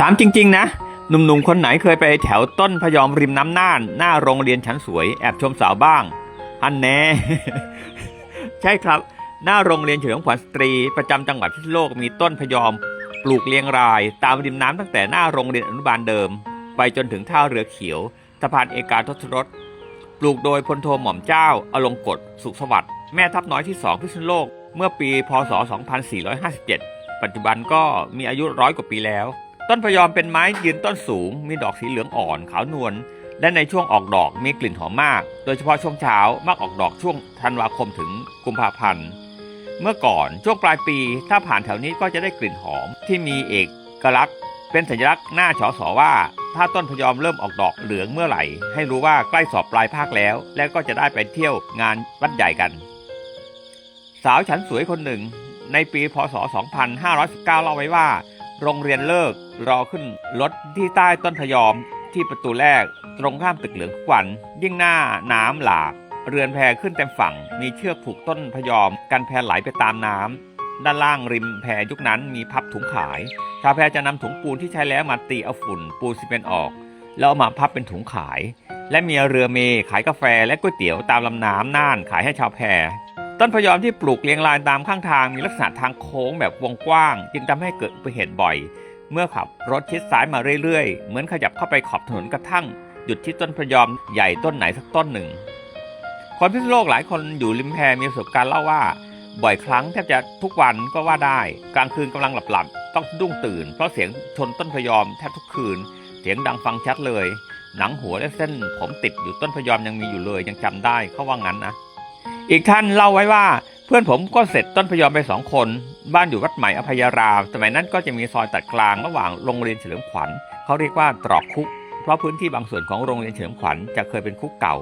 ถามจริง ๆ นะ หนุ่ม ๆ คนไหนเคยไปแถวต้นพยอมริมน้ำน่าน หน้าโรงเรียนชั้นสวยแอบชมสาวบ้างอันแน่ ใช่ครับ หน้าโรงเรียนเฉลิมขวัญสตรี ประจำจังหวัดพิษณุโลกมีต้นพยอม ปลูกเรียงราย ตามริมน้ำตั้งแต่หน้าโรงเรียนอนุบาลเดิม ไปจนถึงท่าเรือเขียวสะพานเอกาทศรสปลูกโดยพลโทหม่อมเจ้าอลงกฎสุขสวัสดิ์แม่ทัพน้อยที่สองพิษณุโลก เมื่อปี พศ 2457 ปัจจุบันก็มีอายุร้อยกว่าปีแล้ว ต้นพยอมเป็นไม้ยืนต้นสูง มีดอกสีเหลืองอ่อนขาวนวลและในช่วงออกดอกมีกลิ่นหอมมาก โดยเฉพาะช่วงเช้ามักออกดอกช่วงธันวาคมถึงกุมภาพันธ์ เมื่อก่อนช่วงปลายปี ถ้าผ่านแถวนี้ก็จะได้กลิ่นหอมที่มีเอกลักษณ์ เป็นสัญลักษณ์หน้าฉอสอว่า ถ้าต้นพยอมเริ่มออกดอกเหลืองเมื่อไหร่ ให้รู้ว่าใกล้สอบปลายภาคแล้ว และก็จะได้ไปเที่ยวงานวัดใหญ่กัน สาวฉันสวยคนหนึ่ง ในปีพศ 2519 เล่าไว้ว่า โรงเรียนเลิกรอขึ้นรถที่ใต้ต้นพยอมที่ประตูแรกตรงข้ามตึกเหลืองทุกวันยิ่งหน้าน้ำหลากเรือนแพขึ้นเต็มฝั่ง มีเชือกผูกต้นพยอม กันแพไหลไปตามน้ำด้านล่างริมแพยุคนั้นมีพับถุงขายชาวแพจะนำถุงปูนที่ใช้แล้วมาตีเอาฝุ่นปูนซีเมนต์ออก แล้วเอามาพับเป็นถุงขาย และมีเรือเมย์ขายกาแฟและก๋วยเตี๋ยวตามลำน้ำน่านขายให้ชาวแพ ต้นพยอมที่ปลูกเรียงรายตามข้างทางมีลักษณะทางโค้งแบบวงกว้าง จึงทำให้เกิดอุบัติเหตุบ่อย เมื่อขับรถชิดซ้ายมาเรื่อยๆ เหมือนขยับเข้าไปขอบถนนกระทั่งหยุดที่ต้นพยอมใหญ่ต้นไหนสักต้นหนึ่ง คนพิษโลกหลายคนอยู่ริมแพมีประสบการณ์เล่าว่า บ่อยครั้งแทบจะทุกวันก็ว่าได้ กลางคืนกำลังหลับๆ ต้องดุ้งตื่น เพราะเสียงชนต้นพยอมแทบทุกคืน เสียงดังฟังชัดเลย หนังหัวและเส้นผมติดอยู่ต้นพยอมยังมีอยู่เลยยังจำได้เขาว่างั้นนะ อีกท่านเล่าไว้ว่าเพื่อนผมก็เสร็จต้นพยอมไปสองคน บ้านอยู่วัดใหม่อภัยราม สมัยนั้นก็จะมีซอยตัดกลางระหว่างโรงเรียนเฉลิมขวัญเขาเรียกว่าตรอกคุก เพราะพื้นที่บางส่วนของโรงเรียนเฉลิมขวัญจะเคยเป็นคุกเก่า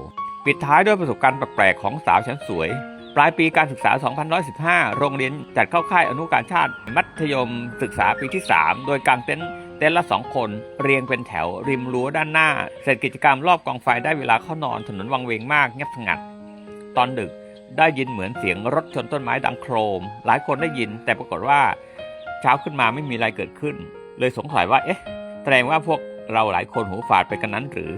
ปิดท้ายด้วยประสบการณ์แปลกๆของสาวชั้นสวย ปลายปีการศึกษา 2115 โรงเรียนจัดเข้าค่ายอนุการชาติ มัธยมศึกษาปีที่ 3 โดยกางเต็นท์เต็นท์ละสองคน เรียงเป็นแถว ริมรั้วด้านหน้า เสร็จกิจกรรมรอบกองไฟได้เวลาเข้านอนถนนวังเวงมากเงียบสงัด ตอนดึก ได้ยินเหมือนเสียงรถชนต้นไม้ดังโครม หลายคนได้ยินแต่ปรากฏว่า เช้าขึ้นมาไม่มีอะไรเกิดขึ้น เลยสงสัยว่า เอ๊ะ แสดงว่าพวกเราหลายคนหูฝาดไปกันนั้นหรือ